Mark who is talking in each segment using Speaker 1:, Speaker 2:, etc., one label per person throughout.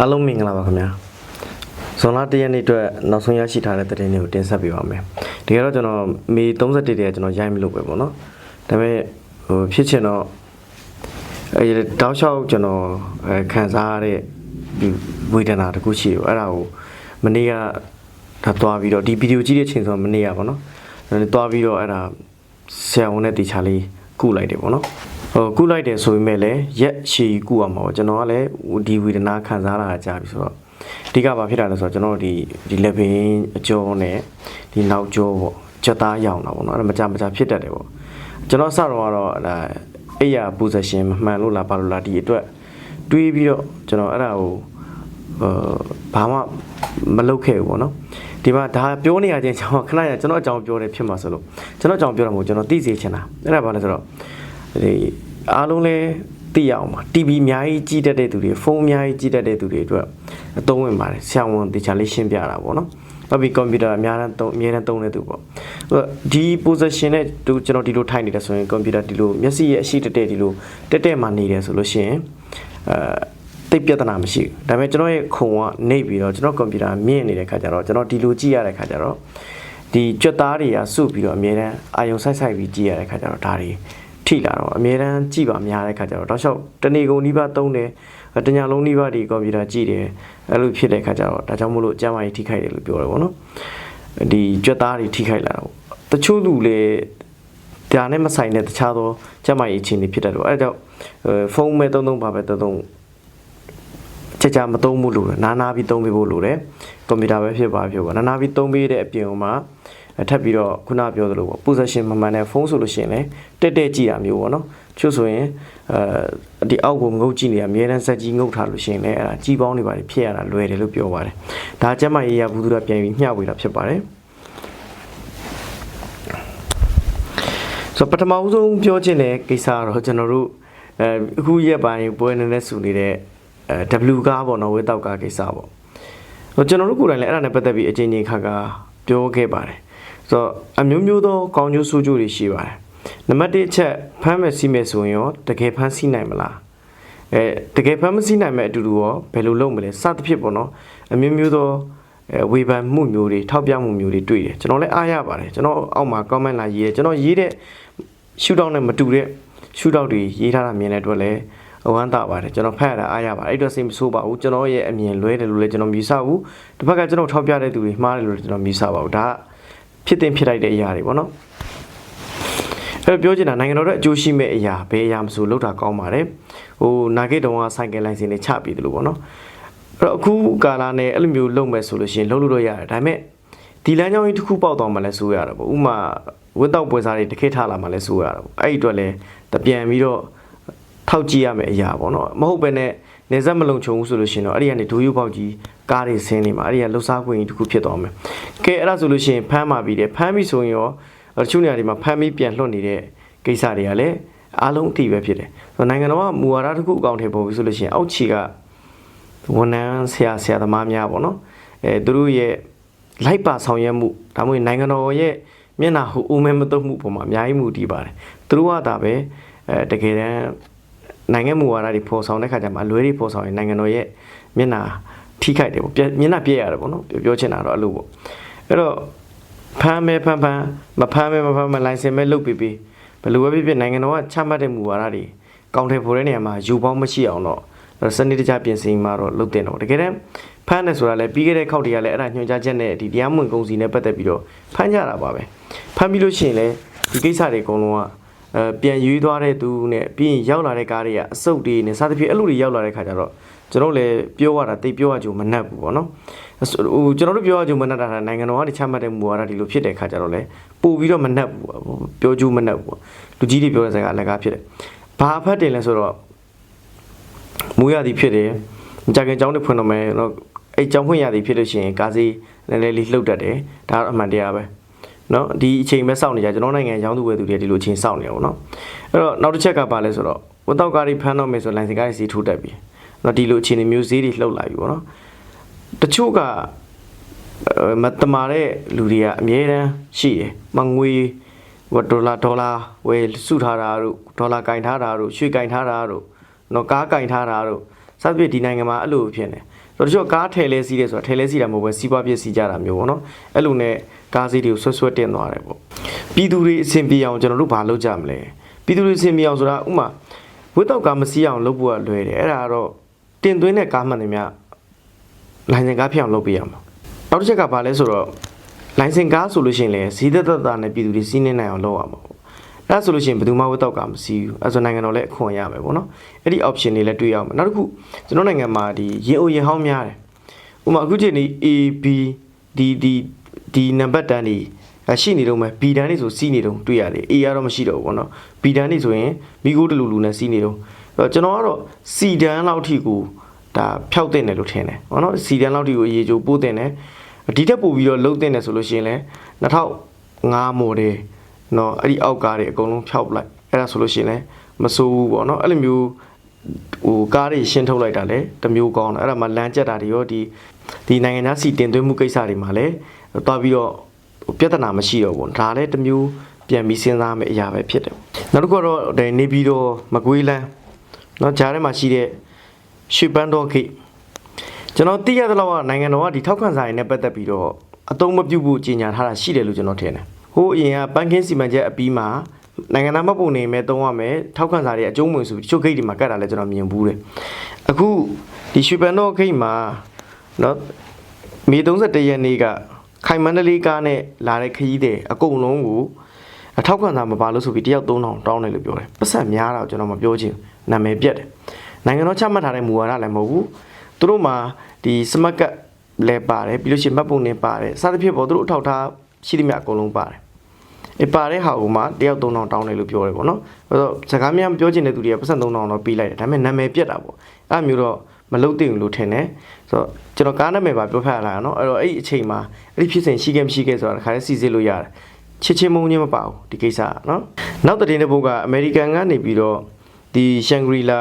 Speaker 1: အားလုံးမင်္ဂလာပါခင်ဗျာဇွန်လ၁ရက်နေ့အတွက်နောက်ဆုံးရရှိထားတဲ့သတင်းတွေကိုတင်ဆက်ပေးပါမယ်တကယ်တော့ကျွန်တော်မေ31တည်းကကျွန်တော်ရိုက်မလို့ပဲပေါ့နော်ဒါပေမဲ့ဟိုဖြစ်ချင်တော့အဲတောက်လျှောက်ကျွန်တော်အဲခံစားရတဲ့ဒီဝေဒနာတစ်ခုရှိတယ်ပေါ့အဲ့ဒါကိုမနေ့ကဒါသွားပြီးတော့ဒီဗီဒီယိုကြည့်တဲ့အချိန်ဆိုတော့မနေ့ကပေါ့နော်အဲသွားပြီးတော့အဲ့ဒါဆရာဝန်နဲ့တေချာလေးကုလိုက်တယ်ပေါ့နော် ဟိုကုလိုက်တယ်ဆိုပေမဲ့လည်းရက်ရှည်ကုရမှာပေါ့ကျွန်တော်ကလည်းဒီဝေဒနာခံစားလာတာကြာပြီဆိုတော့အဓိကဘာဖြစ်တာလဲဆိုတော့ကျွန်တော်တို့ဒီဒီလက်ဘင်းအကျော်နဲ့ဒီနောက်ကျော်ပေါ့ချက်သားရောင်တာပေါ့နော်အဲ့ဒါမကြမကြဖြစ်တတ်တယ်ပေါ့ကျွန်တော်စတော့ကတော့ဒါအဲ့ရ position မမှန်လို့လားဘာလို့လားဒီအတွက်တွေးပြီးတော့ကျွန်တော်အဲ့ဒါကိုဟိုဘာမှမလုပ်ခဲ့ဘူးပေါ့နော်ဒီမှာဒါပြောနေရချင်းကျွန်တော်ခဏရကျွန်တော်အကြောင်းပြောတယ်ဖြစ်မှာဆိုလို့ကျွန်တော်အကြောင်းပြောတာမဟုတ်ကျွန်တော်သိစေချင်တာအဲ့ဒါဘာလဲဆိုတော့ ဒီအားလုံးလဲသိရအောင်ပါ TV အများကြီးကြည့်တတ်တဲ့သူတွေဖုန်းအများကြီးကြည့်တတ်တဲ့သူတွေအတွက်အသုံးဝင်ပါတယ်ဆရာဝန်တေချာလေးရှင်းပြတာပေါ့နော်ဘာပြီးကွန်ပျူတာအများအားသုံးအများအားသုံးတဲ့သူပေါ့ဟိုဒီ position နဲ့သူကျွန်တော်ဒီလိုထိုင်နေတယ်ဆိုရင်ကွန်ပျူတာဒီလိုမျက်စိရဲ့အရှိတက်တက်ဒီလိုတက်တက်မှနေတယ်ဆိုလို့ရှိရင်အဲတိတ်ပြဿနာမရှိဘူးဒါပေမဲ့ကျွန်တော်ရဲ့ခုံကနေပြီးတော့ကျွန်တော်ကွန်ပျူတာမြင့်နေတဲ့ခါကျတော့ကျွန်တော်ဒီလိုကြည့်ရတဲ့ခါကျတော့ဒီကြွက်သားတွေကစုပြီးတော့အများတန်းအာယုံဆိုင်ဆိုင်ပြီးကြည့်ရတဲ့ခါကျတော့ဒါတွေ ထိလာတော့အများတန်းကြည့်ပါများတဲ့ခါကျတော့တောက်လျှောက်တနေကုန်နီးပါးသုံးတယ်တညလုံးနီးပါးဒီကွန်ပျူတာကြည့်တယ်အဲ့လိုဖြစ်တဲ့ခါကျတော့ဒါကြောင့်မို့လို့ကျမ်းမာရေးထိခိုက်တယ်လို့ပြောတယ်ပေါ့နော်ဒီကြွက်သားတွေထိခိုက်လာတော့တချို့လူလေဒါနဲ့မဆိုင်တဲ့တခြားသောကျမ်းမာရေးအခြေအနေဖြစ်တတ်တော့အဲ့ဒါကြောင့်ဖုန်းမဲ့သုံးသုံးပါပဲသုံးသုံးကြကြမသုံးဘူးလို့နာနာပြီးသုံးပေးဖို့လိုတယ်ကွန်ပျူတာပဲဖြစ်ပါဖြစ်ပါနာနာပြီးသုံးပေးတဲ့အပြင်မှာ ထပ်ပြီးတော့ခုနပြောသလိုပေါ့ possession မမှန်တဲ့ဖုန်းဆိုလို့ရှိရင်လည်းတက်တက်ကြည့်တာမျိုးပေါ့နော်ချို့ဆိုရင်အဲဒီအောက်ကိုငုတ်ကြည့်နေရအများတန်းစက်ကြီးငုတ်ထားလို့ရှိရင်လည်းအဲ့ဒါကြီးပေါင်းနေပါတယ်ဖြစ်ရတာလွယ်တယ်လို့ပြောပါတယ်ဒါကျမရေးရဘူးသူကပြန်ပြီးမျှဝေတာဖြစ်ပါတယ်ဆိုပထမဦးဆုံးပြောချင်တဲ့ကိစ္စကတော့ကျွန်တော်တို့အဲအခုရက်ပိုင်းပွဲနေနဲ့စုနေတဲ့အဲ W ကားပေါ့နော်ဝေတောက်ကားကိစ္စပေါ့ဟိုကျွန်တော်တို့ကိုယ်တိုင်လည်းအဲ့ဒါနဲ့ပတ်သက်ပြီးအချင်းချင်းခါခါပြောခဲ့ပါတယ် ဆိုတော့အမျိုးမျိုးသောကောင်းကျိုးဆိုးကျိုးတွေရှိပါတယ်နံပါတ်1အချက်ဖမ်းမယ်စီးမယ်ဆိုရင်ရောတကယ်ဖမ်းဆီးနိုင်မလားအဲတကယ်ဖမ်းမဆီးနိုင်မဲ့အတူတူရောဘယ်လိုလုပ်မလဲစသဖြင့်ပေါ့နော်အမျိုးမျိုးသောအဲဝေဖန်မှုမျိုးတွေထောက်ပြမှုမျိုးတွေတွေ့တယ်ကျွန်တော်လည်းအားရပါတယ်ကျွန်တော်အောက်မှာ comment လာရေးတယ်ကျွန်တော်ရေးတဲ့ရှူတောက်နဲ့မတူတဲ့ရှူတောက်တွေရေးထားတာမြင်တဲ့အတွက်လည်းအဝမ်းသာပါတယ်ကျွန်တော်ဖတ်ရတာအားရပါတယ်အဲ့တော့စိတ်မဆိုးပါဘူးကျွန်တော်ရဲ့အမြင်လွဲတယ်လို့လည်းကျွန်တော်မြည်ဆဘူးတစ်ဖက်ကကျွန်တော်ထောက်ပြတဲ့သူတွေမှားတယ်လို့လည်းကျွန်တော်မြည်ဆပါဘူးဒါက ဖြစ်တင်ဖြစ်လိုက်တဲ့အရာတွေပေါ့နော်အဲ့တော့ပြောချင်တာနိုင်ငံတော်ရဲ့အကျိုးရှိမဲ့အရာဘယ်အရာမဆိုလောက်တာကောင်းပါတယ်ဟိုနာဂိတ်တုံးကဆိုင်ကယ်လိုင်စင်တွေချပြီးတယ်လို့ပေါ့နော်အဲ့တော့အခုကာလာနဲ့အဲ့လိုမျိုးလုပ်မယ်ဆိုလို့ရှိရင်လုပ်လို့တော့ရတယ်ဒါပေမဲ့ဒီလမ်းကြောင်းကြီးတစ်ခုပေါက်သွားမှလည်းစိုးရတယ်ပေါ့ဥမာဝတ်တော့ပွဲစားတွေတစ်ခေတ်ထားလာမှလည်းစိုးရတယ်ပေါ့အဲ့ဒီအတွက်လည်းတပြန်ပြီးတော့ထောက်ကြည့်ရမယ့်အရာပေါ့နော်မဟုတ်ပဲနဲ့ နေဆက်မလုံခြုံဘူးဆိုလို့ရှိရင်တော့အဲ့ဒီကနေဒိုးယူပေါက်ကြီးကားတွေဆင်းနေမှာအဲ့ဒီကလှုပ်ရှားခွင့်ကြီးတစ်ခုဖြစ်သွားမယ်ကဲအဲ့ဒါဆိုလို့ရှိရင်ဖမ်းมาပြီးတယ်ဖမ်းပြီဆိုရင်ရောတချို့နေရာတွေမှာဖမ်းပြီးပြန်လွှတ်နေတဲ့ကိစ္စတွေကလည်းအားလုံးအတိပဲဖြစ်တယ်ဆိုတော့နိုင်ငံတော်ကမူဝါဒတစ်ခုအကောင့်ထဲပေါ်ပြီဆိုလို့ရှိရင်အောက်ခြေကဝန်ထမ်းဆရာဆရာသမားများပေါ့နော်အဲသူတို့ရဲ့လိုက်ပါဆောင်ရွက်မှုဒါမှမဟုတ်နိုင်ငံတော်ရဲ့မျက်နှာဟိုအိုမဲမတုံမှုပုံမှာအများကြီးမှုတည်ပါတယ်သူတို့ကဒါပဲအဲတကယ်တမ်း နိုင်ငံမူဝါဒတွေပေါ်ဆောင်တဲ့ခါကျမှအလွဲတွေပေါ်ဆောင်ရင်နိုင်ငံတော်ရဲ့မျက်နှာထိခိုက်တယ်ပေါ့ပြမျက်နှာပြည့်ရတယ်ပေါ့နော်ပြောပြောချင်တာတော့အဲ့လိုပေါ့အဲ့တော့ဖမ်းမဲဖမ်းဖမ်းမဖမ်းမဲမဖမ်းမဲလိုင်စင်မဲလုတ်ပြီးပြီးဘယ်လိုပဲဖြစ်ဖြစ်နိုင်ငံတော်ကချမှတ်တဲ့မူဝါဒတွေကောင်းတယ်ဖို့တဲ့နေရာမှာယူပေါင်းမရှိအောင်တော့စနစ်တကျပြင်ဆင်မှာတော့လုပ်တင်တော့တကယ်တမ်းဖမ်းတယ်ဆိုတာလည်းပြီးခဲ့တဲ့ခောက်တည်းကလည်းအဲ့ဒါညွှန်ကြားချက်နဲ့ဒီတရားမဝင်ကုန်စီနဲ့ပတ်သက်ပြီးတော့ဖမ်းကြတာပါပဲဖမ်းပြီးလို့ရှိရင်လည်းဒီကိစ္စတွေအကုန်လုံးက အဲပြန်ရွေးသွားတဲ့သူနဲ့ပြီးရင်ရောက်လာတဲ့ကားတွေကအစုပ်တွေနဲ့စသဖြင့်အဲ့လိုတွေရောက်လာတဲ့ခါကျတော့ကျွန်တော်လည်းပြောရတာတိတ်ပြောရကြုံမနှက်ဘူးပေါ့နော်ဟိုကျွန်တော်တို့ပြောရကြုံမနှက်တာနိုင်ငံတော်ကတခြားမှတ်တဲ့မူဝါဒဒီလိုဖြစ်တဲ့ခါကျတော့လေပို့ပြီးတော့မနှက်ဘူးပြောကြုံမနှက်ဘူးလူကြီးတွေပြောတဲ့စကားအလကားဖြစ်တယ်ဘာအဖတ်တယ်လဲဆိုတော့မူရသည်ဖြစ်တယ်ကြာခင်ကျောင်းတွေဖွင့်တော့မယ်တော့အဲ့ကျောင်းဖွင့်ရသည်ဖြစ်လို့ရှိရင်ကားစီနည်းနည်းလေးလှုပ်တတ်တယ်ဒါအမှန်တရားပဲ နော်ဒီအချိန်ပဲစောင့်နေကြကျွန်တော်နိုင်ငံရောင်းသူဝယ်သူတွေဒီလိုအချိန်စောင့်နေရပါတော့အဲ့တော့နောက်တစ်ချက်ကပါလဲဆိုတော့ဝတ်တော့ကားတွေဖမ်းတော့မယ်ဆိုလိုင်စင်ကားတွေစီထိုးတက်ပြီနော်ဒီလိုအခြေအနေမျိုးဈေးတွေလှုပ်လာပြီပေါ့နော်တချို့ကမတမာတဲ့လူတွေကအများတန်းရှိတယ်မငွေဝဒေါ်လာဒေါ်လာဝယ်စုထားတာတို့ဒေါ်လာကင်ထားတာတို့ရွှေကင်ထားတာတို့နော်ကားကင်ထားတာတို့စစသဖြင့်ဒီနိုင်ငံမှာအဲ့လိုဖြစ်နေ ဆိုတော့တချို့ကားထဲလဲစီးတယ်ဆိုတာထဲလဲစီးတာမဟုတ်ပဲစီးပွားပြည့်စီးကြတာမျိုးပေါ့နော်အဲ့လိုနဲ့ကားစီးတွေကိုဆွတ်ဆွတ်တင်သွားတယ်ပေါ့ပြည်သူတွေအဆင်ပြေအောင်ကျွန်တော်တို့ဘာလုပ်ကြမလဲပြည်သူတွေအဆင်ပြေအောင်ဆိုတာဥမာဝတ်တော့ကားမစီးအောင်လုပ်ဖို့ကလွယ်တယ်အဲ့ဒါကတော့တင်သွင်းတဲ့ကားမှန်တယ်များလိုင်စင်ကားဖြစ်အောင်လုပ်ပေးရမှာနောက်တစ်ချက်ကဘာလဲဆိုတော့လိုင်စင်ကားဆိုလို့ရှိရင်လည်းဈေးသက်သက်သာနဲ့ပြည်သူတွေစီးနေနိုင်အောင်လုပ်ရမှာပေါ့ အဲ့ဒါဆိုလို့ရှိရင်ဘယ်သူမှဝတ်တော့ကားမစီးဘူးအဲ့ဒါဆိုနိုင်ငံတော်လည်းအခွန်ရမယ်ပေါ့နော်အဲ့ဒီ option တွေလည်းတွေ့ရအောင်နောက်တစ်ခုကျွန်တော်နိုင်ငံမှာဒီရင်အိုရင်ဟောင်းများတယ်ဥပမာအခုချိန်นี้ A B D D ဒီနံပါတ်တန်းတွေအရှိနေတော့မယ် B တန်းတွေဆိုစီးနေတော့တွေ့ရတယ် A ကတော့မရှိတော့ဘူးပေါ့နော် B တန်းတွေဆိုရင်မိကိုတလူလူနဲ့စီးနေတော့အဲ့တော့ကျွန်တော်ကတော့ C တန်းလောက်ထိကိုဒါဖျောက်တင်တယ်လို့ထင်တယ်ပေါ့နော် C တန်းလောက်ထိကိုအရေးကြိုးပို့တင်တယ်ဒီတက်ပို့ပြီးတော့လုံးတင်တယ်ဆိုလို့ရှိရင်လည်း2005 model เนาะအဲ့ဒီအောက်ကားတွေအကုန်လုံးဖျောက်ပလိုက်အဲ့ဒါဆိုလို့ရှိရင်လည်းမစိုးဘူးပေါ့နော်အဲ့လိုမျိုး ဟိုကားတွေရှင်းထုတ်လိုက်တာလည်းတစ်မျိုးကောင်းတယ်အဲ့ဒါမှလမ်းကျက်တာတွေရောဒီဒီနိုင်ငံသားစီတင်သွင်းမှုကိစ္စတွေမှာလည်းတွားပြီးတော့ဟိုပြဿနာမရှိတော့ဘူးဒါလည်းတစ်မျိုးပြန်ပြီးစဉ်းစားမယ့်အရာပဲဖြစ်တယ်နောက်တစ်ခုကတော့ဒီနေပြီးတော့မကွေးလန်းเนาะဂျားထဲမှာရှိတဲ့ရွှေပန်းတော်ဂိတ်ကျွန်တော်သိရသလောက်ကနိုင်ငံတော်ကဒီထောက်ခံစာရင်းနဲ့ပတ်သက်ပြီးတော့အတုံးမပြုတ်ဖို့ကြေညာထားတာရှိတယ်လို့ကျွန်တော်ထင်တယ် ဟိုအရင်ကပန်းခင်းစီမံချက်အပြီးမှာနိုင်ငံသားမှတ်ပုံနေမဲ့တုံးရမယ်ထောက်ခံစာတွေအကျုံးဝင်ဆိုပြီးတချို့ဂိတ်တွေမှာကတ်တာလည်းကျွန်တော်မြင်ဘူးတယ်အခုဒီရွှေပန်းတော်ဂိတ်မှာเนาะမေ31ရက်နေ့ကခိုင်မန္တလေးကားနဲ့လာတဲ့ခရီးတွေအကုန်လုံးကိုအထောက်ခံစာမပါလို့ဆိုပြီးတယောက်3000တောင်းတယ်လို့ပြောတယ်ပတ်ဆက်များတာကိုကျွန်တော်မပြောချင်ဘူးနာမည်ပြက်တယ်နိုင်ငံတော်ချမှတ်ထားတဲ့မူဝါဒလည်းမဟုတ်ဘူးသူတို့မှာဒီစမတ်ကတ်လည်းပါတယ်ပြီးလို့ရှိရင်မှတ်ပုံနေပါတယ်စသဖြင့်ပေါ့သူတို့အထောက်ထား ရှိသမျှအကုန်လုံးပါတယ်အပါတဲ့ဟာကိုမှတယောက်3000တောင်းတယ်လို့ပြောတယ်ပေါ့နော်အဲ့တော့စကားများမပြောချင်တဲ့သူတွေကပတ်စံ3000တော့ပေးလိုက်တယ်ဒါပေမဲ့နာမည်ပြက်တာပေါ့အဲ့လိုမျိုးတော့မလုပ်သင့်ဘူးလို့ထင်တယ်ဆိုတော့ကျွန်တော်ကားနာမည်ပါပြောဖတ်ရတာနော်အဲ့တော့အဲ့ဒီအချိန်မှာအဲ့ဒီဖြစ်စဉ်ရှိခဲ့မရှိခဲ့ဆိုတာတခါလေးစီစစ်လို့ရတယ်ချစ်ချင်းမုန်းချင်းမပါဘူးဒီကိစ္စကနော်နောက်တဲ့တဲ့ဘုတ်ကအမေရိကန်ကနေပြီးတော့ဒီရှန်ဂရီလာ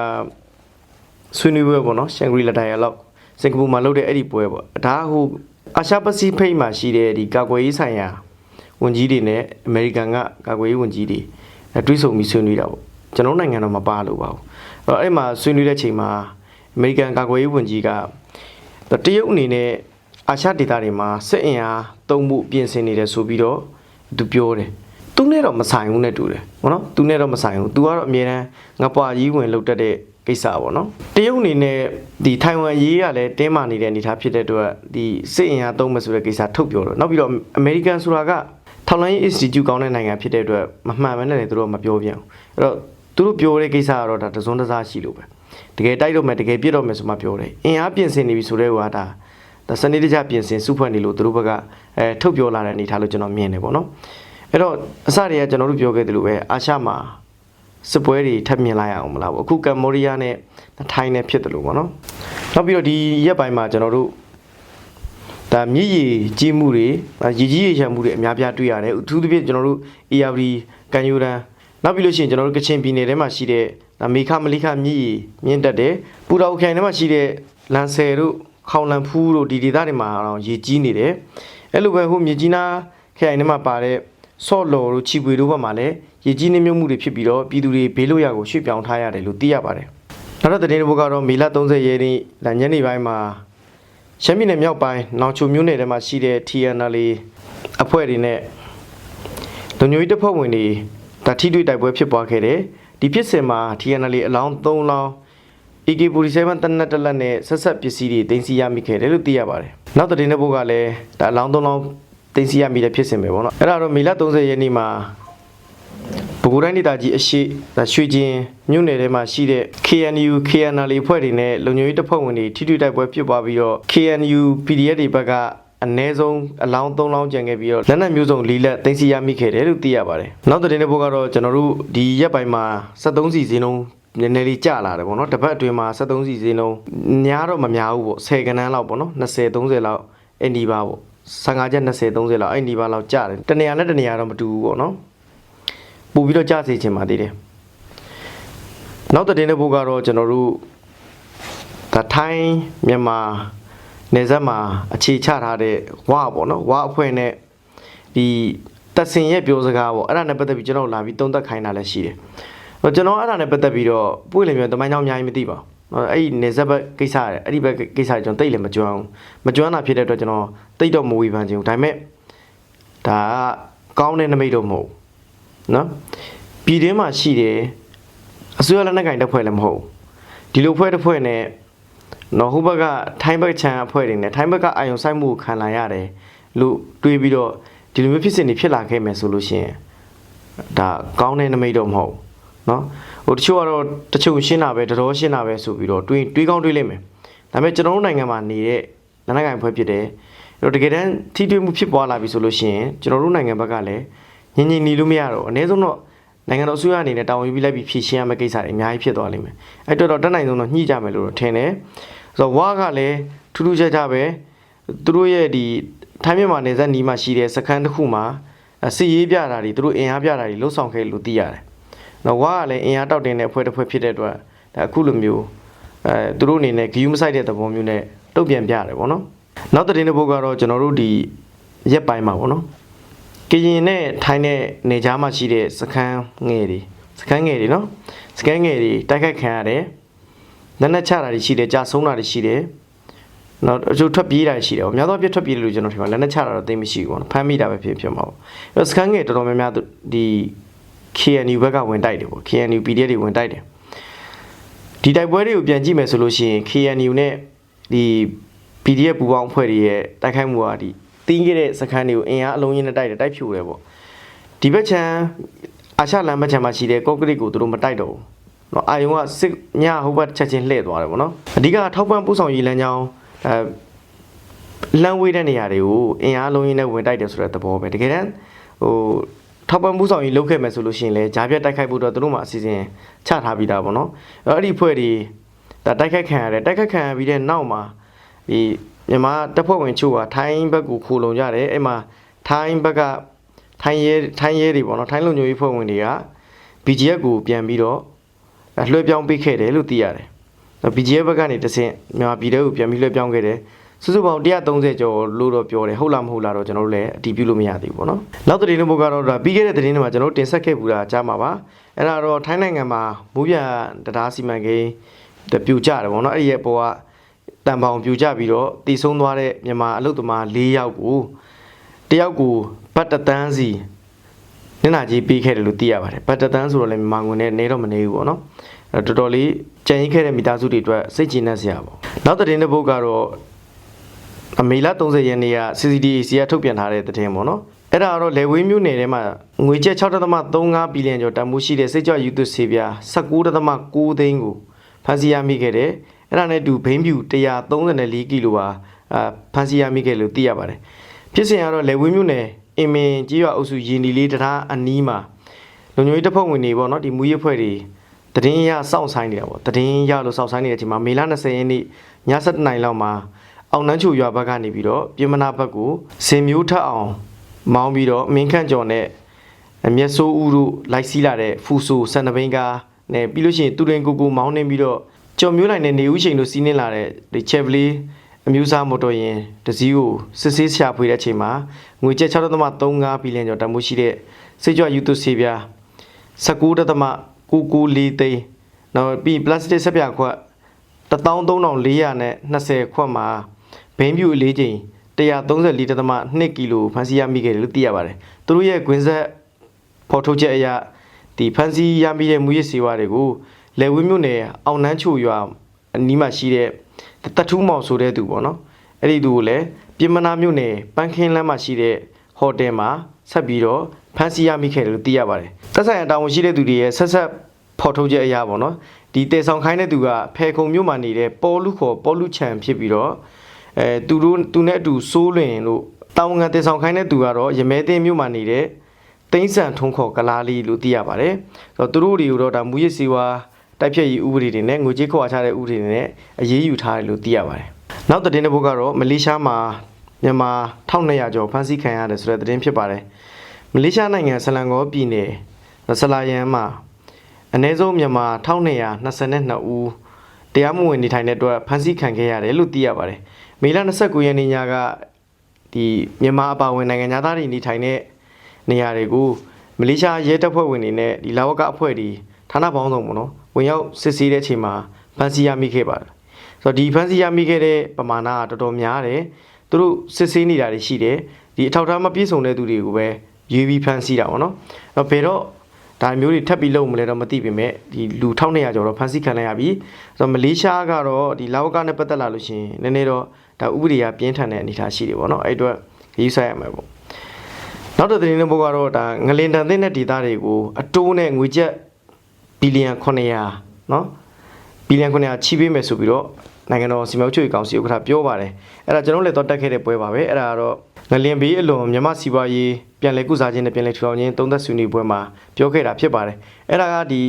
Speaker 1: ဆွေးနွေးပွဲပေါ့နော်ရှန်ဂရီလာ dialogue စင်ကာပူမှာလုပ်တဲ့အဲ့ဒီပွဲပေါ့ဒါဟို အာရှပစိဖိတ်မှာရှိတဲ့ဒီကာကွယ်ရေးဆိုင်ရာဝန်ကြီးတွေနဲ့အမေရိကန်ကကာကွယ်ရေးဝန်ကြီးတွေအဲတွဲဆုံပြီးဆွေးနွေးတာပေါ့ကျွန်တော်နိုင်ငံတော့မပါလို့ပါဘူးအဲ့တော့အဲ့မှာဆွေးနွေးတဲ့ချိန်မှာအမေရိကန်ကာကွယ်ရေးဝန်ကြီးကတရုတ်အနေနဲ့အာရှဒေသတွေမှာစစ်အင်အားသုံးမှုပြင်ဆင်နေတယ်ဆိုပြီးတော့သူပြောတယ်သူနဲ့တော့မဆိုင်ဘူးနဲ့တူတယ်ဘောနော်သူနဲ့တော့မဆိုင်ဘူးသူကတော့အမြဲတမ်းငပွားကြီးဝင်လှုပ်တတ်တဲ့ ကိစ္စပေါ့နော်တရုတ်အနေနဲ့ဒီထိုင်ဝမ်ရေးကလည်းတင်းမာနေတဲ့အနေအထားဖြစ်တဲ့အတွက်ဒီစစ်အင်အားသုံးမယ်ဆိုတဲ့ကိစ္စထုတ်ပြောတော့နောက်ပြီးတော့အမေရိကန်ဆိုတာကထောက်လိုင်း institute ကောင်းတဲ့နိုင်ငံဖြစ်တဲ့အတွက်မမှန်ပဲနဲ့လည်းသူတို့မပြောပြန်ဘူးအဲ့တော့သူတို့ပြောတဲ့ကိစ္စကတော့ဒါတစုံတစားရှိလို့ပဲတကယ်တိုက်တော့မယ်တကယ်ပြစ်တော့မယ်ဆိုမှပြောတယ်အင်အားပြင်ဆင်နေပြီဆိုတဲ့ဟိုကဒါဒါစနစ်တကျပြင်ဆင်စုဖွဲ့နေလို့သူတို့ဘက်ကအဲထုတ်ပြောလာတဲ့အနေအထားလို့ကျွန်တော်မြင်တယ်ပေါ့နော်အဲ့တော့အစတည်းကကျွန်တော်တို့ပြောခဲ့သလိုပဲအာရှမှာ စစ်ပွဲတွေထပ်မြင်လိုက်ရအောင်မလားပေါ့အခုကမ္ဘောဒီးယားနဲ့ထိုင်းနဲ့ဖြစ်တယ်လို့ပေါ့နော်နောက်ပြီးတော့ဒီရက်ပိုင်းမှာကျွန်တော်တို့ဒါမြည်ရည်ကြီးမှုတွေရည်ကြီးရည်ချမ်းမှုတွေအများပြားတွေ့ရတယ်အထူးသဖြင့်ကျွန်တော်တို့ ARD ကန်ယူရန်နောက်ပြီးလို့ရှိရင်ကျွန်တော်တို့ကချင်ပြည်နယ်ထဲမှာရှိတဲ့ဒါမေခမလိခမြည်ရည်မြင့်တက်တယ်ပူတော်ခိုင်ထဲမှာရှိတဲ့လန်ဆယ်တို့ခေါင်လန်ဖူးတို့ဒီဒေသတွေမှာတော့ရည်ကြီးနေတယ်အဲ့လိုပဲဟိုမြကြီးနားခရိုင်ထဲမှာပါတဲ့ ဆော့လော်တို့ချီပွေတို့ဘက်မှာလည်းရည်ကြီးနေမြုပ်မှုတွေဖြစ်ပြီးတော့ပြည်သူတွေဘေးလွတ်ရာကိုရွှေ့ပြောင်းထားရတယ်လို့သိရပါတယ်နောက်တော့သတင်းတစ်ပုဒ်ကတော့မေလ30ရက်နေ့ညနေပိုင်းမှာရှမ်းပြည်နယ်မြောက်ပိုင်းနောင်ချိုမြို့နယ်ထဲမှာရှိတဲ့ TNL အဖွဲ့တွေနဲ့လူမျိုးရေးတပ်ဖွဲ့ဝင်တွေဒါထိတွေ့တိုက်ပွဲဖြစ်ပွားခဲ့တယ်ဒီဖြစ်စဉ်မှာ TNL အလောင်း3လောင်း AK47 တနက်တလက်နဲ့ဆက်ဆက်ပစ္စည်းတွေတင်စီရမိခဲ့တယ်လို့သိရပါတယ်နောက်သတင်းတစ်ပုဒ်ကလည်းဒါအလောင်း3လောင်း တင်စီရမိတဲ့ဖြစ်စဉ်ပဲပေါ့နော်အဲ့ဒါတော့မေလ30ရက်နေ့မှာပဲခူးတိုင်းဒေသကြီးအရှိဒါရွှေချင်းမြို့နယ်ထဲမှာရှိတဲ့ KNU KNL ဖွဲ့တွေနဲ့လုံခြုံရေးတပ်ဖွဲ့ဝင်တွေထိထိတိုက်ပွဲဖြစ်ပွားပြီးတော့ KNU PDF တွေဘက်ကအနည်းဆုံးအလောင်း၃လောင်းကျန်ခဲ့ပြီးတော့လက်နက်မျိုးစုံလီလက်တင်စီရမိခဲ့တယ်လို့သိရပါတယ်။နောက်သတင်းတစ်ပုဒ်ကတော့ကျွန်တော်တို့ဒီရက်ပိုင်းမှာ73စီစင်းလုံးနည်းနည်းလေးကျလာတယ်ပေါ့နော်တစ်ပတ်အတွင်းမှာ73စီစင်းလုံးများတော့မများဘူးပေါ့10ကနန်းလောက်ပေါ့နော်20 30လောက်အဲ့ဒီပါပေါ့ 15ချက်20 30လောက်အဲ့ဒီပါလောက်ကျတယ်တနေရာနဲ့တနေရာတော့မတူဘူးပေါ့နော်ပို့ပြီးတော့ကြားစေချင်ပါသေးတယ်နောက်တဲ့တဲ့ဘုတ်ကတော့ကျွန်တော်တို့ဒါထိုင်းမြန်မာနေဆက်မှာအခြေချထားတဲ့ဝါပေါ့နော်ဝါအဖွဲ့နဲ့ဒီတက်စင်ရဲ့ပြောစကားပေါ့အဲ့ဒါနဲ့ပတ်သက်ပြီးကျွန်တော်လာပြီးတုံးသက်ခိုင်းတာလည်းရှိတယ်ဟိုကျွန်တော်အဲ့ဒါနဲ့ပတ်သက်ပြီးတော့ပွင့်လင်မြန်တမိုင်းကြောင်းအများကြီးမသိပါဘူး အဲ့ဒီနေဆက်ဘက်ကိစ္စရအဲ့ဒီဘက်ကိစ္စကျွန်တော်တိတ်လည်းမကြွအောင်မကြွမ်းတာဖြစ်တဲ့အတွက်ကျွန်တော်တိတ်တော့မဝေဖန်ခြင်းဘူးဒါပေမဲ့ဒါကကောင်းတဲ့နမိတ်တော့မဟုတ်နော်ပြည်တွင်းမှာရှိတယ်အစိုးရလက်နက်ကင်တပ်ဖွဲ့လည်းမဟုတ်ဒီလိုဖွဲ့တစ်ဖွဲ့နဲ့နော်ဟိုဘက်ကထိုင်းဘက်ချန်အဖွဲ့တွေနဲ့ထိုင်းဘက်ကအာယုံဆိုင်မှုကိုခံလာရတယ်လို့တွေးပြီးတော့ဒီလိုမျိုးဖြစ်စဉ်တွေဖြစ်လာခဲ့မယ်ဆိုလို့ရှိရင်ဒါကောင်းတဲ့နမိတ်တော့မဟုတ်နော် ဟိုတချို့ကတော့တချို့ရှင်းတာပဲတတော်ရှင်းတာပဲဆိုပြီးတော့တွေးတွေးကောင်းတွေးလိမ့်မယ်ဒါပေမဲ့ကျွန်တော်တို့နိုင်ငံမှာနေတဲ့လက်နက်ကိုင်ဖွဲ့ဖြစ်တယ်အဲ့တော့တကယ်တမ်းထိတွေ့မှုဖြစ်ပွားလာပြီဆိုလို့ရှိရင်ကျွန်တော်တို့နိုင်ငံဘက်ကလည်းငြင်းငြင်းနေလို့မရတော့အနည်းဆုံးတော့နိုင်ငံတော်အစိုးရအနေနဲ့တာဝန်ယူပြီးလိုက်ပြီးဖြည့်ရှင်းရမယ့်ကိစ္စတွေအများကြီးဖြစ်သွားလိမ့်မယ်အဲ့တော့တော့တက်နိုင်ဆုံးတော့ညှိကြမယ်လို့တော့ထင်တယ်ဆိုတော့ဝါကလည်းထူးထူးခြားခြားပဲသူတို့ရဲ့ဒီထိုင်းမြန်မာနယ်စပ်နီးမှာရှိတဲ့စခန်းတစ်ခုမှာအစစ်ရေးပြတာတွေသူတို့အင်အားပြတာတွေလှုပ်ဆောင်ခဲ့လို့သိရတယ်။ နော်ဝါကလည်းအင်အားတောက်တင်တဲ့အဖွဲ့တစ်ဖွဲ့ဖြစ်တဲ့အတွက်ဒါအခုလိုမျိုးအဲသူတို့အနေနဲ့ဂီယူမဆိုင်တဲ့သဘောမျိုးနဲ့တုတ်ပြန်ပြရတယ်ပေါ့နော်။နောက်တဲ့တဲ့ဘုတ်ကတော့ကျွန်တော်တို့ဒီရက်ပိုင်းမှာပေါ့နော်။ကရင်နဲ့ထိုင်းနဲ့နေကြားမှာရှိတဲ့စခန်းငယ်တွေစခန်းငယ်တွေနော်။စခန်းငယ်တွေတိုက်ခိုက်ခံရတယ်။လက်နက်ချတာတွေရှိတယ်ကြာဆုံးတာတွေရှိတယ်။နော်အကျိုးထွက်ပြေးတာရှိတယ်ပေါ့။များသောအားဖြင့်ထွက်ပြေးတယ်လို့ကျွန်တော်ထင်ပါလက်နဲ့ချတာတော့သိမရှိဘူးပေါ့နော်။ဖမ်းမိတာပဲဖြစ်ဖြစ်မှာပေါ့။အဲ့တော့စကန်ငယ်တော်တော်များများသူဒီ KNU ဘက်ကဝင်တိုက်တယ်ပေါ့။ KNU PDF တွေဝင်တိုက်တယ်။ဒီတိုက်ပွဲတွေကိုပြန်ကြည့်မယ်ဆိုလို့ရှိရင် KNU နဲ့ဒီ PDF ပူပေါင်းအဖွဲ့တွေရဲ့တိုက်ခိုက်မှုကဒီတင်းခဲ့တဲ့စကန်တွေကိုအင်အားအလုံးကြီးနဲ့တိုက်တယ်တိုက်ဖြိုတယ်ပေါ့။ဒီဘက်ချမ်းအာရှလမ်းဘက်ချမ်းမှာရှိတဲ့ကော့ကရစ်ကိုသူတို့မတိုက်တော့ဘူး။နော်အာယုံကစစ်ညဟိုဘက်ချက်ချင်းလှည့်သွားတယ်ပေါ့နော်။အဓိကထောက်ပံ့ပို့ဆောင်ရေးလမ်းကြောင်းအဲလမ်းဝေးတဲ့နေရာတွေကိုအင်အားလုံးရင်းနဲ့ဝင်တိုက်တယ်ဆိုတဲ့သဘောပဲတကယ်တမ်းဟို ထောက်ပံ့မှုဆောင်ကြီးလုပ်ခဲ့မယ်ဆိုလို့ရှိရင်လည်းဂျားပြတ်တိုက်ခိုက်ဖို့တော့သူတို့မှအစီအစဉ်ချထားပြီးသားပေါ့နော်အဲ့တော့အဲ့ဒီဖွဲ့တွေဒါတိုက်ခိုက်ခံရတယ်တိုက်ခိုက်ခံရပြီးတဲ့နောက်မှာဒီမြန်မာတပ်ဖွဲ့ဝင်ချို့ကထိုင်းဘက်ကိုခိုလုံကြတယ်အဲ့မှာထိုင်းဘက်ကထိုင်းရဲထိုင်းရဲတွေပေါ့နော်ထိုင်းလုံခြုံရေးဖွဲ့ဝင်တွေက BGF ကိုပြန်ပြီးတော့အဲ့လွှဲပြောင်းပေးခဲ့တယ်လို့သိရတယ်။ BGF ဘက်ကနေတဆင့်မြန်မာပြည်ထဲကိုပြန်ပြီးလွှဲပြောင်းခဲ့တယ်။ စုစုပေါင်း130ကျော်လို့တော့ပြောတယ်ဟုတ်လားမဟုတ်လားတော့ကျွန်တော်တို့လည်းအတည်ပြုလို့မရသေးဘူးပေါ့နော်။နောက်သတင်းတစ်ပုဒ်ကတော့ဒါပြီးခဲ့တဲ့သတင်းတွေမှာကျွန်တော်တို့တင်ဆက်ခဲ့ပူတာကြားမှာပါ။အဲ့ဒါတော့ထိုင်းနိုင်ငံမှာမူးပြန်တရားစီမံကိန်းတပြူကြတယ်ပေါ့နော်။အဲ့ဒီရဲ့ပေါ်ကတန်ပေါင်ပြူကြပြီးတော့တည်ဆုံးသွားတဲ့မြန်မာအလုပ်သမား၄ယောက်ကိုတယောက်ကိုဘတ်တသန်းစီနင်နာကြီးပေးခဲ့တယ်လို့သိရပါတယ်။ဘတ်တသန်းဆိုတော့လည်းမြန်မာငွေနဲ့နေတော့မနေဘူးပေါ့နော်။အဲ့တော့တော်တော်လေးကြံရင်ခဲ့တဲ့မိသားစုတွေအတွက်စိတ်ကြည်နက်စရာပေါ့။နောက်သတင်းတစ်ပုဒ်ကတော့ အမေလ30ရက်နေ့က CCTV စီကထုတ်ပြန်ထားတဲ့သတင်းပေါ့နော်။အဲ့ဒါကတော့လေဝေးမြို့နယ်ထဲမှာငွေကျပ်6.35ဘီလီယံကျော်တန်ဖိုးရှိတဲ့စိတ်ကြွယူသွဆေးပြား19.6သိန်းကိုဖမ်းဆီးရမိခဲ့တယ်။အဲ့ဒါနဲ့အတူဘိန်းဖြူ134ကီလိုပါအာဖမ်းဆီးရမိခဲ့လို့သိရပါတယ်။ဖြစ်စဉ်ကတော့လေဝေးမြို့နယ်အင်မင်ကြီးရွာအုပ်စုရင်ဒီလေးတရားအနီးမှာလုံခြုံရေးတပ်ဖွဲ့ဝင်တွေပေါ့နော်ဒီမူရေးဖွဲ့တွေတည်င်းရစောင့်ဆိုင်နေတာပေါ့တည်င်းရလို့စောင့်ဆိုင်နေတဲ့အချိန်မှာမေလ20ရက်နေ့ည7:00နာရီလောက်မှာ အောင်နှန်းချိုရွာဘက်ကနေပြီးတော့ပြင်မနာဘက်ကိုစင်မျိုးထက်အောင်မောင်းပြီးတော့မင်းခန့်ကျော်နဲ့မျက်စိုးဦးတို့လိုက်စီးလာတဲ့ဖူဆူစန္ဒဘိန်းကားနဲ့ပြီးလို့ရှိရင်သူရင်ကိုကိုမောင်းနှင်းပြီးတော့ကြော်မျိုးလိုက်နဲ့နေဦးချိန်တို့စီးနှင်းလာတဲ့ဒီချက်ပလီအမျိုးအစားမော်တော်ယာဉ်တစ်စီးကိုစစ်ဆေးရှာဖွေတဲ့အချိန်မှာငွေကျပ်6.35ဘီလီယံကျော်တန်ဖိုးရှိတဲ့စိတ်ကြွယူသွဆေးပြား19.994သိန်းနောက်ပြီးပလတ်စတစ်ဆက်ပြခွက်13420ခွက်မှာ ဘိန်းပြူအလေးချိန်134.2ကီလိုဖမ်းဆီးရမိခဲ့တယ်လို့သိရပါတယ်။သူတို့ရဲ့ကွင်းဆက်ဖော်ထုတ်ချက်အရဒီဖမ်းဆီးရမိတဲ့မူရစ်စေဝါတွေကိုလေဝင်းမြို့နယ်အောင်နန်းချိုရွာအနီးမှာရှိတဲ့တထူးမောင်ဆိုတဲ့သူပေါ့နော်။အဲ့ဒီသူကိုလည်းပြင်မနာမြို့နယ်ပန်းခင်းလမ်းမှာရှိတဲ့ဟိုတယ်မှာဆက်ပြီးတော့ဖမ်းဆီးရမိခဲ့တယ်လို့သိရပါတယ်။သက်ဆိုင်ရာတာဝန်ရှိတဲ့သူတွေရဲ့ဆက်ဆက်ဖော်ထုတ်ချက်အရာပေါ့နော်။ဒီတေဆောင်ခိုင်းတဲ့သူကဖဲခုံမြို့မှာနေတဲ့ပေါ်လူခေါ်ပေါ်လူချန်ဖြစ်ပြီးတော့ အဲသူတို့သူနဲ့အတူစိုးလွင်လို့တောင်ငံတေဆောင်ခိုင်းတဲ့သူကတော့ရမဲသိန်းမြို့မှာနေတဲ့တိမ့်ဆန်ထုံးခေါ်ကလားလီလို့သိရပါတယ်။ဆိုတော့သူတို့တွေကိုတော့ဒါမူရစ်စီဝါတိုက်ဖြတ်ရေးဥပဒေတွေနဲ့ငွေကြေးခွာချတဲ့ဥပဒေတွေနဲ့အရေးယူထားတယ်လို့သိရပါတယ်။နောက်သတင်းတစ်ပုဒ်ကတော့မလေးရှားမှာမြန်မာ1200ကျော်ဖမ်းဆီးခံရတယ်ဆိုတဲ့သတင်းဖြစ်ပါတယ်။မလေးရှားနိုင်ငံဆလန်ကောပြည်နယ်ဆလာယန်မှာအနည်းဆုံးမြန်မာ1222ဦးတရားမဝင်နေထိုင်တဲ့အတွက်ဖမ်းဆီးခံခဲ့ရတယ်လို့သိရပါတယ်။ မေလ29ရက်နေ့ညကဒီမြန်မာအပါအဝင်နိုင်ငံသားတွေနေထိုင်တဲ့နေရာတွေကိုမလေးရှားရဲတပ်ဖွဲ့ဝင်တွေနဲ့ဒီလာဝကအဖွဲ့တွေဌာနပေါင်းစုံပေါ့နော်ဝင်ရောက်စစ်ဆေးတဲ့အချိန်မှာဖန်ဆီးရမိခဲ့ပါတယ်ဆိုတော့ဒီဖန်ဆီးရမိခဲ့တဲ့ပမာဏကတော်တော်များတယ်သူတို့စစ်ဆေးနေတာတွေရှိတယ်ဒီအထောက်အထားမပြည့်စုံတဲ့သူတွေကိုပဲရွေးပြီးဖန်ဆီးတာပေါ့နော်အဲ့တော့ဘယ်တော့ဒါမျိုးတွေထပ်ပြီးလုပ်မလဲတော့မသိပေမဲ့ဒီလူ1200ကျော်တော့ဖန်ဆီးခံလိုက်ရပြီဆိုတော့မလေးရှားကတော့ဒီလာဝကနဲ့ပတ်သက်လာလို့ရှိရင်နည်းနည်းတော့ ဒါဥပဒေအရပြင်းထန်တဲ့အနေအထားရှိတယ်ပေါ့နော်အဲ့အတွက်ဂရုစိုက်ရမယ်ပေါ့နောက်တဲ့သတင်းဘုတ်ကတော့ဒါငလင်တန်သင်းတဲ့ဒေသတွေကိုအတိုးနဲ့ငွေကျပ်ဘီလီယံ900နော်ဘီလီယံ900ချီးပေးမယ်ဆိုပြီးတော့နိုင်ငံတော်စီမံချုပ်ရေးကောင်စီဥက္ကဋ္ဌပြောပါတယ်အဲ့ဒါကျွန်တော်လည်းတော့တက်ခဲ့တဲ့ပွဲပါပဲအဲ့ဒါကတော့ငလင်ဘေးအလွန်မြမစီပွားရေးပြန်လည်ကုစားခြင်းနဲ့ပြန်လည်ထူထောင်ခြင်းသုံးသက်ဆွေးနွေးပွဲမှာပြောခဲ့တာဖြစ်ပါတယ်အဲ့ဒါကဒီ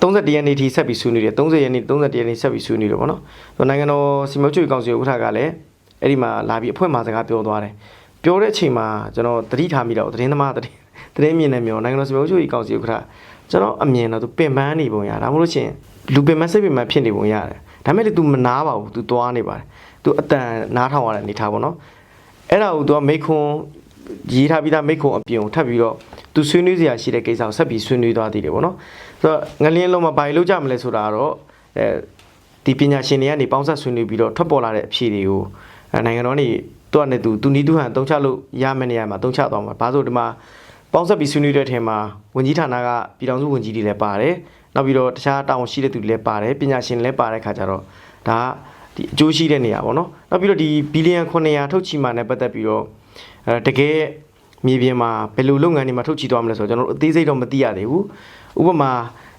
Speaker 1: 31ရက်နေ့ထိဆက်ပြီးဆွေးနွေးတယ်30ရက်နေ့31ရက်နေ့ဆက်ပြီးဆွေးနွေးတယ်ပေါ့နော်ဆိုတော့နိုင်ငံတော်စီမံအုပ်ချုပ်ရေးကောင်စီဥက္ကဋ္ဌကလည်းအဲ့ဒီမှာလာပြီးအဖွဲ့မှာစကားပြောသွားတယ် ပြောတဲ့အချိန်မှာကျွန်တော်သတိထားမိတော့သတင်းသမားသတင်းသတင်းမြင်နေမျိုးနိုင်ငံတော်စီမံချုပ်ကြီးကောင်စီဥက္ကဋ္ဌကျွန်တော်အမြင်တော့သူပင်ပန်းနေပုံရဒါမှမဟုတ်လို့ရှိရင်လူပင်ပန်းစိတ်ပင်ပန်းဖြစ်နေပုံရတယ်ဒါမဲ့လေ तू မနာပါဘူး तू သွားနေပါတယ် तू အတန်နားထောင်ရတဲ့အနေထားပေါ့နော်အဲ့ဒါကို तू ကမိခွန်းရေးထားပြီးသားမိခွန်းအပြင်ကိုထပ်ပြီးတော့ तू ဆွေးနွေးစရာရှိတဲ့ကိစ္စကိုဆက်ပြီးဆွေးနွေးသွားသေးတယ်ပေါ့နော်ဆို တော့ငလင်းလုံးမှာဘာလို့ကြမလဲဆိုတာကတော့အဲဒီပညာရှင်တွေကနေပေါင်းဆက်ဆွေးနွေးပြီးတော့ထွက်ပေါ်လာတဲ့အဖြေတွေကိုအဲနိုင်ငံတော်နေသူကနဲ့သူသူနီးသူဟန်တုံးချလို့ရမယ့်နေရာမှာတုံးချသွားမှာဘာလို့ဒီမှာပေါင်းဆက်ပြီးဆွေးနွေးတဲ့အထက်မှာဝန်ကြီးဌာနကပြည်ထောင်စုဝန်ကြီးတွေလည်းပါတယ်နောက်ပြီးတော့တခြားတာဝန်ရှိတဲ့သူတွေလည်းပါတယ်ပညာရှင်တွေလည်းပါတဲ့ခါကျတော့ဒါကဒီအကျိုးရှိတဲ့နေရာပေါ့နော်နောက်ပြီးတော့ဒီဘီလီယံ900ထုတ်ချီမှာနဲ့ပတ်သက်ပြီးတော့အဲတကယ်မြေပြင်မှာဘယ်လိုလုပ်ငန်းတွေမှာထုတ်ချီသွားမလဲဆိုတော့ကျွန်တော်တို့အသေးစိတ်တော့မသိရသေးဘူး ဥပမာ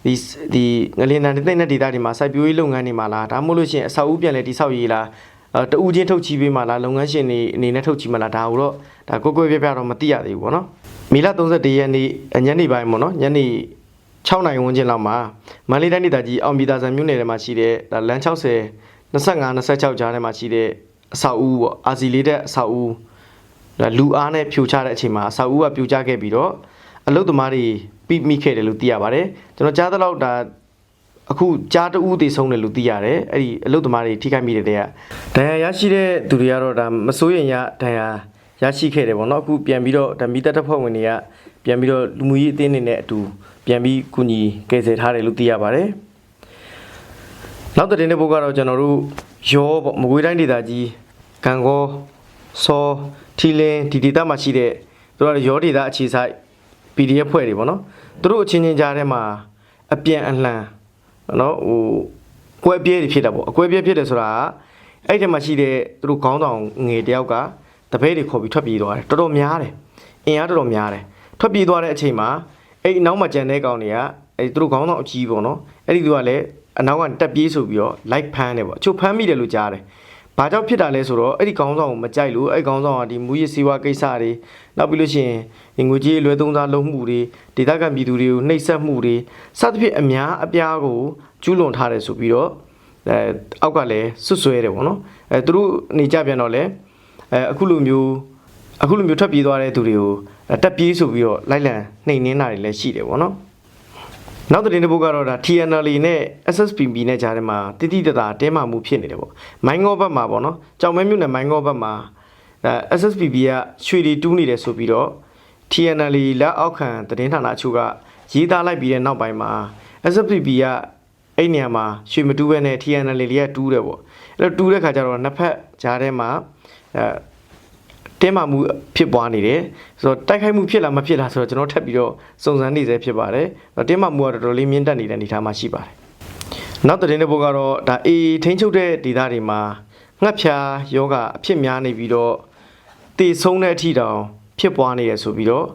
Speaker 1: ဒီဒီငလင်တန်တဲ့တဲ့ဒေတာတွေမှာစိုက်ပျိုးရေးလုပ်ငန်းတွေမှာလားဒါမှမဟုတ်လို့ရှိရင်အဆောက်အဦပြန်လဲတိဆောက်ရေးလားအဲတူးချင်းထုတ်ချီပေးမှလားလုပ်ငန်းရှင်တွေအနေနဲ့ထုတ်ချီမှလားဒါကိုတော့ဒါကိုကိုပြပြတော့မသိရသေးဘူးပေါ့နော်မေလ31ရက်နေ့ညနေပိုင်းပေါ့နော်ညနေ6နိုင်ဝန်းကျင်လောက်မှာမန္တလေးတိုင်းဒေသကြီးအောင်ပြည်သာဆန်မြို့နယ်ထဲမှာရှိတဲ့ဒါလမ်း60 25 26ကြားထဲမှာရှိတဲ့အဆောက်အဦပေါ့အာစီလေးတဲ့အဆောက်အဦဒါလူအားနဲ့ဖြိုချတဲ့အချိန်မှာအဆောက်အဦကပြိုကျခဲ့ပြီးတော့အလုတ်သမားတွေ ပြီးမိခဲ့တယ်လို့သိရပါတယ်ကျွန်တော်ကြားသလောက်ဒါအခုကြားတူးတည်ဆုံးတယ်လို့သိရတယ်အဲ့ဒီအလုတ်သမားတွေထိခိုက်မိတဲ့တဲ့ကဒဏ်ရာရရှိတဲ့သူတွေကတော့ဒါမစိုးရင်ရဒဏ်ရာရရှိခဲ့တယ်ပေါ့နော်အခုပြန်ပြီးတော့ဒါမိသက်တပ်ဖွဲ့ဝင်တွေကပြန်ပြီးတော့လူမှုရေးအသင်းတွေနဲ့အတူပြန်ပြီးကူညီကယ်ဆယ်ထားတယ်လို့သိရပါတယ်နောက်တဲ့တဲ့ဘုတ်ကတော့ကျွန်တော်တို့ရောပေါ့မကွေးတိုင်းဒေသကြီးဂံကောစောထီလင်းဒီဒေသမှာရှိတဲ့တို့ကရောဒေသအခြေစိုက် PDF ဖွဲ့တွေပေါ့နော်သူတို့အချင်းချင်းကြားထဲမှာအပြန်အလှန်နော်ဟိုကွဲပြဲတွေဖြစ်တာပေါ့အကွဲပြဲဖြစ်တယ်ဆိုတာကအဲ့ဒီမှာရှိတဲ့သူတို့ခေါင်းဆောင်ငယ်တယောက်ကတပည့်တွေခေါ်ပြီးထွက်ပြေးသွားတယ်တော်တော်များတယ်အင်အားတော်တော်များတယ်ထွက်ပြေးသွားတဲ့အချိန်မှာအဲ့ဒီနောက်မှာကြံတဲ့ကောင်တွေကအဲ့ဒီသူတို့ခေါင်းဆောင်အကြီးပေါ့နော်အဲ့ဒီသူကလည်းအနောက်ကတက်ပြေးဆိုပြီးတော့ like ဖမ်းတယ်ပေါ့အချို့ဖမ်းမိတယ်လို့ကြားတယ် ဘာကြောင့်ဖြစ်တာလဲဆိုတော့အဲ့ဒီခေါင်းဆောင်ကိုမကြိုက်လို့အဲ့ဒီခေါင်းဆောင်ကဒီမူရစီဝါကိစ္စတွေနောက်ပြီးလို့ရှိရင်ဒီငွေကြေးလွယ်သုံးစားလုံးမှုတွေဒေသခံပြည်သူတွေကိုနှိပ်စက်မှုတွေစသဖြင့်အများအပြားကိုကျူးလွန်ထားတယ်ဆိုပြီးတော့အဲအောက်ကလည်းဆွတ်ဆွဲတယ်ပေါ့နော်အဲသူတို့နေကြပြန်တော့လေအဲအခုလိုမျိုးအခုလိုမျိုးထွက်ပြေးသွားတဲ့သူတွေကိုအဲတက်ပြေးဆိုပြီးတော့လိုက်လံနှိမ်နင်းတာတွေလည်းရှိတယ်ပေါ့နော် နောက်တဲ့တစ်ပုတ်ကတော့ဒါ TNL နဲ့ SSPB နဲ့ကြားထဲမှာတိတိတသာတဲမာမှုဖြစ်နေတယ်ပေါ့မိုင်းငေါဘက်မှာပေါ့နော်ကြောင်မဲမြို့နယ်မိုင်းငေါဘက်မှာအဲ SSPB ကရွှေတွေတူးနေတယ်ဆိုပြီးတော့ TNL လက်အောက်ခံသတင်းဌာနအချို့ကရေးသားလိုက်ပြီးတဲ့နောက်ပိုင်းမှာ SSPB ကအဲ့နေရာမှာရွှေမတူးဘဲနဲ့ TNL လေးကတူးတယ်ပေါ့အဲ့တော့တူးတဲ့ခါကျတော့နှစ်ဖက်ကြားထဲမှာအဲ တင်းမာမှုဖြစ်ပွားနေတယ်ဆိုတော့တိုက်ခိုက်မှုဖြစ်လားမဖြစ်လားဆိုတော့ကျွန်တော်ထပ်ပြီးတော့စုံစမ်းနေစေဖြစ်ပါတယ်တင်းမာမှုကတော်တော်လေးမြင့်တက်နေတဲ့အနေအထားမှာရှိပါတယ်နောက်သတင်းတစ်ပုဒ်ကတော့ဒါအေးထိန်းချုပ်တဲ့ဒေသတွေမှာငှက်ဖျားယောဂအဖြစ်များနေပြီးတော့တည်ဆုံးတဲ့အထိတောင်ဖြစ်ပွားနေရဆိုပြီးတော့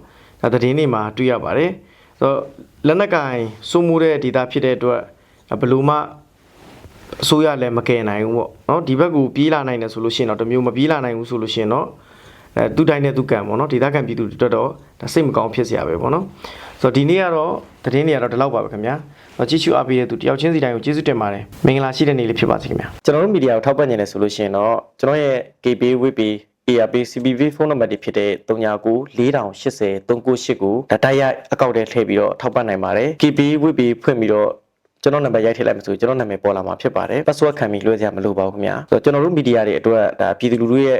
Speaker 1: ဒါသတင်းတွေမှာတွေ့ရပါတယ်ဆိုတော့လက်နက်ကင်စိုးမိုးတဲ့ဒေသဖြစ်တဲ့အတွက်ဘယ်လို့မှအစိုးရလည်းမကယ်နိုင်ဘူးပေါ့နော်ဒီဘက်ကိုပြေးလာနိုင်တယ်ဆိုလို့ရှိရင်တော့တစ်မျိုးမပြေးလာနိုင်ဘူးဆိုလို့ရှိရင်တော့ အဲသူတိုင်းနဲ့သူကံပေါ့နော်ဒေသခံပြည်သူတွေအတွက်တော့ဒါစိတ်မကောင်းဖြစ်စရာပဲပေါ့နော်ဆိုတော့ဒီနေ့ကတော့သတင်းတွေကတော့ဒီလောက်ပါပဲခင်ဗျာတော့ကြည့်ရှုအားပေးတဲ့သူတယောက်ချင်းစီတိုင်းကိုကျေးဇူးတင်ပါတယ်မင်္ဂလာရှိတဲ့နေ့လေးဖြစ်ပါစေခင်ဗျာကျွန်တော်တို့မီဒီယာကိုထောက်ပံ့နေတယ်ဆိုလို့ရှိရင်တော့ကျွန်တော်ရဲ့ KB WP ARP CBV ဖုန်းနံပါတ်တွေဖြစ်တဲ့39 4080 398ကိုဒါတိုက်ရိုက်အကောင့်ထဲထည့်ပြီးတော့ထောက်ပံ့နိုင်ပါတယ် KB WP ဖွင့်ပြီးတော့ကျွန်တော်နံပါတ်ရိုက်ထည့်လိုက်မှဆိုကျွန်တော်နာမည်ပေါ်လာမှာဖြစ်ပါတယ် password ခံပြီးလွှဲစရာမလိုပါဘူးခင်ဗျာဆိုတော့ကျွန်တော်တို့မီဒီယာတွေအတွက်ဒါပြည်သူလူထုရဲ့